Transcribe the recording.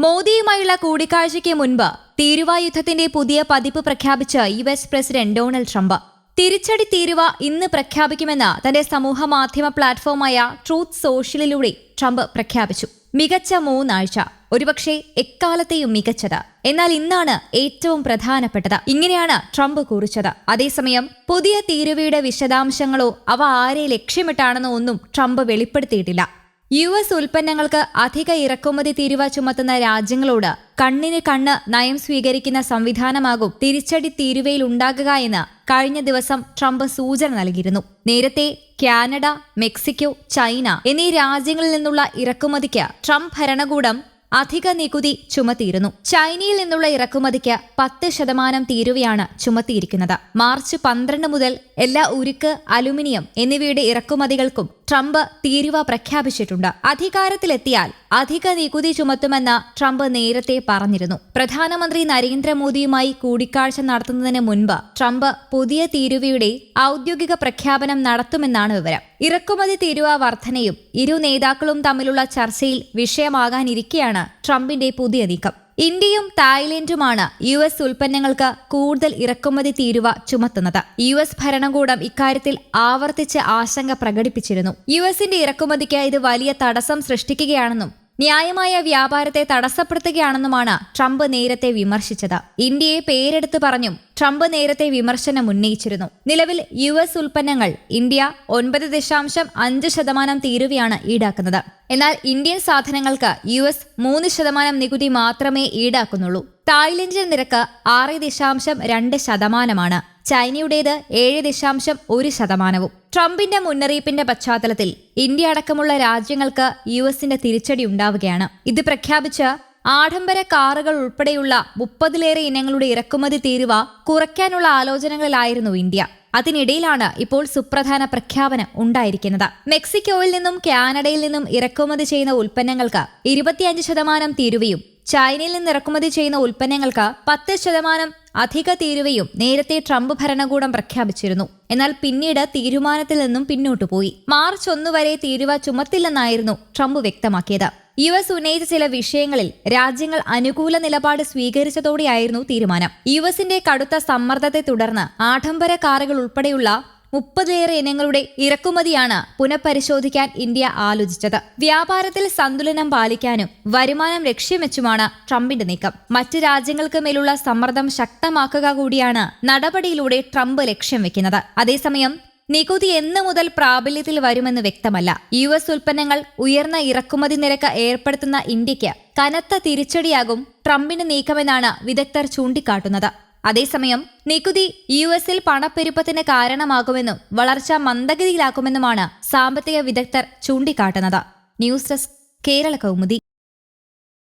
മോദിയുമായുള്ള കൂടിക്കാഴ്ചയ്ക്ക് മുൻപ് തീരുവ യുദ്ധത്തിന്റെ പുതിയ പതിപ്പ് പ്രഖ്യാപിച്ച U S president Donald Trump. തിരിച്ചടി തീരുവ ഇന്ന് പ്രഖ്യാപിക്കുമെന്ന് തന്റെ സമൂഹ മാധ്യമ പ്ലാറ്റ്ഫോമായ ട്രൂത്ത് സോഷ്യലിലൂടെ ട്രംപ് പ്രഖ്യാപിച്ചു. മികച്ച മൂന്നാഴ്ച. ഒരുപക്ഷെ എക്കാലത്തെയും മികച്ചത്. എന്നാൽ ഇന്നാണ് ഏറ്റവും പ്രധാനപ്പെട്ടത്. ഇങ്ങനെയാണ് ട്രംപ് കുറിച്ചത്. അതേസമയം പുതിയ തീരുവയുടെ വിശദാംശങ്ങളോ അവ ആരെ ലക്ഷ്യമിട്ടാണെന്നോ ഒന്നും ട്രംപ് വെളിപ്പെടുത്തിയിട്ടില്ല. യു എസ് ഉൽപ്പന്നങ്ങൾക്ക് അധിക ഇറക്കുമതി തീരുവ ചുമത്തുന്ന രാജ്യങ്ങളോട് കണ്ണിന് കണ്ണ് നയം സ്വീകരിക്കുന്ന സംവിധാനമാകും തിരിച്ചടി തീരുവയിൽ ഉണ്ടാകുക എന്ന് കഴിഞ്ഞ ദിവസം ട്രംപ് സൂചന നൽകിയിരുന്നു. നേരത്തെ കാനഡ മെക്സിക്കോ ചൈന എന്നീ രാജ്യങ്ങളിൽ നിന്നുള്ള ഇറക്കുമതിക്ക് ട്രംപ് ഭരണകൂടം അധിക നികുതി ചുമത്തിയിരുന്നു. ചൈനയിൽ നിന്നുള്ള ഇറക്കുമതിക്ക് പത്ത് ശതമാനം തീരുവയാണ് ചുമത്തിയിരിക്കുന്നത്. മാർച്ച് പന്ത്രണ്ട് മുതൽ എല്ലാ ഉരുക്ക് അലുമിനിയം എന്നിവയുടെ ഇറക്കുമതികൾക്കും ട്രംപ് തീരുവ പ്രഖ്യാപിച്ചിട്ടുണ്ട്. അധികാരത്തിലെത്തിയാൽ അധിക നികുതി ചുമത്തുമെന്ന് ട്രംപ് നേരത്തെ പറഞ്ഞിരുന്നു. പ്രധാനമന്ത്രി നരേന്ദ്രമോദിയുമായി കൂടിക്കാഴ്ച നടത്തുന്നതിന് മുൻപ് ട്രംപ് പുതിയ തീരുവയുടെ ഔദ്യോഗിക പ്രഖ്യാപനം നടത്തുമെന്നാണ് വിവരം. ഇറക്കുമതി തീരുവ വർധനയും ഇരു നേതാക്കളും തമ്മിലുള്ള ചർച്ചയിൽ വിഷയമാകാനിരിക്കെയാണ് ട്രംപിന്റെ പുതിയ നീക്കം. ഇന്ത്യയും തായ്ലൻഡുമാണ് യു എസ് ഉൽപ്പന്നങ്ങൾക്ക് കൂടുതൽ ഇറക്കുമതി തീരുവ ചുമത്തുന്നത്. യു എസ് ഭരണകൂടം ഇക്കാര്യത്തിൽ ആവർത്തിച്ച് ആശങ്ക പ്രകടിപ്പിച്ചിരുന്നു. യു എസിന്റെ ഇറക്കുമതിക്ക് ഇത് വലിയ തടസ്സം സൃഷ്ടിക്കുകയാണെന്നും ന്യായമായ വ്യാപാരത്തെ തടസ്സപ്പെടുത്തുകയാണെന്നുമാണ് ട്രംപ് നേരത്തെ വിമർശിച്ചത്. ഇന്ത്യയെ പേരെടുത്ത് പറഞ്ഞും ട്രംപ് നേരത്തെ വിമർശനം ഉന്നയിച്ചിരുന്നു. നിലവിൽ യു എസ് ഉൽപ്പന്നങ്ങൾ ഇന്ത്യ ഒൻപത് ദശാംശം അഞ്ച് ശതമാനം തീരുവയാണ് ഈടാക്കുന്നത്. എന്നാൽ ഇന്ത്യൻ സാധനങ്ങൾക്ക് യു എസ് മൂന്ന് ശതമാനം നികുതി മാത്രമേ ഈടാക്കുന്നുള്ളൂ. തായ്ലൻഡിന്റെ നിരക്ക് ആറ് ദശാംശം രണ്ട് ശതമാനമാണ്. ചൈനയുടേത് ഏഴ് ദശാംശം ഒരു ശതമാനവും. ട്രംപിന്റെ മുന്നറിയിപ്പിന്റെ പശ്ചാത്തലത്തിൽ ഇന്ത്യ അടക്കമുള്ള രാജ്യങ്ങൾക്ക് യു എസിന്റെ തിരിച്ചടി ഉണ്ടാവുകയാണ്. ഇത് പ്രഖ്യാപിച്ച് ആഡംബര കാറുകൾ ഉൾപ്പെടെയുള്ള മുപ്പതിലേറെ ഇനങ്ങളുടെ ഇറക്കുമതി തീരുവ കുറയ്ക്കാനുള്ള ആലോചനകളിലായിരുന്നു ഇന്ത്യ. അതിനിടയിലാണ് ഇപ്പോൾ സുപ്രധാന പ്രഖ്യാപനം ഉണ്ടായിരിക്കുന്നത്. മെക്സിക്കോയിൽ നിന്നും കാനഡയിൽ നിന്നും ഇറക്കുമതി ചെയ്യുന്ന ഉൽപ്പന്നങ്ങൾക്ക് ഇരുപത്തിയഞ്ച് ശതമാനം തീരുവയും ചൈനയിൽ നിന്ന് ഇറക്കുമതി ചെയ്യുന്ന ഉൽപ്പന്നങ്ങൾക്ക് പത്ത് ശതമാനം അധിക തീരുവയും നേരത്തെ ട്രംപ് ഭരണകൂടം പ്രഖ്യാപിച്ചിരുന്നു. എന്നാൽ പിന്നീട് തീരുമാനത്തിൽ നിന്നും പിന്നോട്ടു പോയി. മാർച്ച് ഒന്ന് വരെ തീരുവ ചുമത്തില്ലെന്നായിരുന്നു ട്രംപ് വ്യക്തമാക്കിയത്. യു എസ് ഉന്നയിച്ച ചില വിഷയങ്ങളിൽ രാജ്യങ്ങൾ അനുകൂല നിലപാട് സ്വീകരിച്ചതോടെയായിരുന്നു തീരുമാനം. യു എസിന്റെ കടുത്ത സമ്മർദ്ദത്തെ തുടർന്ന് ആഡംബര കാറുകൾ ഉൾപ്പെടെയുള്ള മുപ്പതിലേറെ ഇനങ്ങളുടെ ഇറക്കുമതിയാണ് പുനഃപരിശോധിക്കാൻ ഇന്ത്യ ആലോചിച്ചത്. വ്യാപാരത്തിൽ സന്തുലനം പാലിക്കാനും വരുമാനം ലക്ഷ്യം വെച്ചുമാണ് ട്രംപിന്റെ നീക്കം. മറ്റ് രാജ്യങ്ങൾക്ക് മേലുള്ള സമ്മർദ്ദം ശക്തമാക്കുക കൂടിയാണ് നടപടിയിലൂടെ ട്രംപ് ലക്ഷ്യം വെക്കുന്നത്. അതേസമയം നികുതി എന്ന് മുതൽ പ്രാബല്യത്തിൽ വരുമെന്ന് വ്യക്തമല്ല. യു എസ് ഉൽപ്പന്നങ്ങൾ ഉയർന്ന ഇറക്കുമതി നിരക്ക് ഏർപ്പെടുത്തുന്ന ഇന്ത്യയ്ക്ക് കനത്ത തിരിച്ചടിയാകും ട്രംപിന്റെ നീക്കമെന്നാണ് വിദഗ്ധർ ചൂണ്ടിക്കാട്ടുന്നത്. അതേസമയം നികുതി യു എസിൽ പണപ്പെരുപ്പത്തിന് കാരണമാകുമെന്നും വളർച്ച മന്ദഗതിയിലാക്കുമെന്നുമാണ് സാമ്പത്തിക വിദഗ്ധർ ചൂണ്ടിക്കാട്ടുന്നത്. News desk Kerala Kaumudi.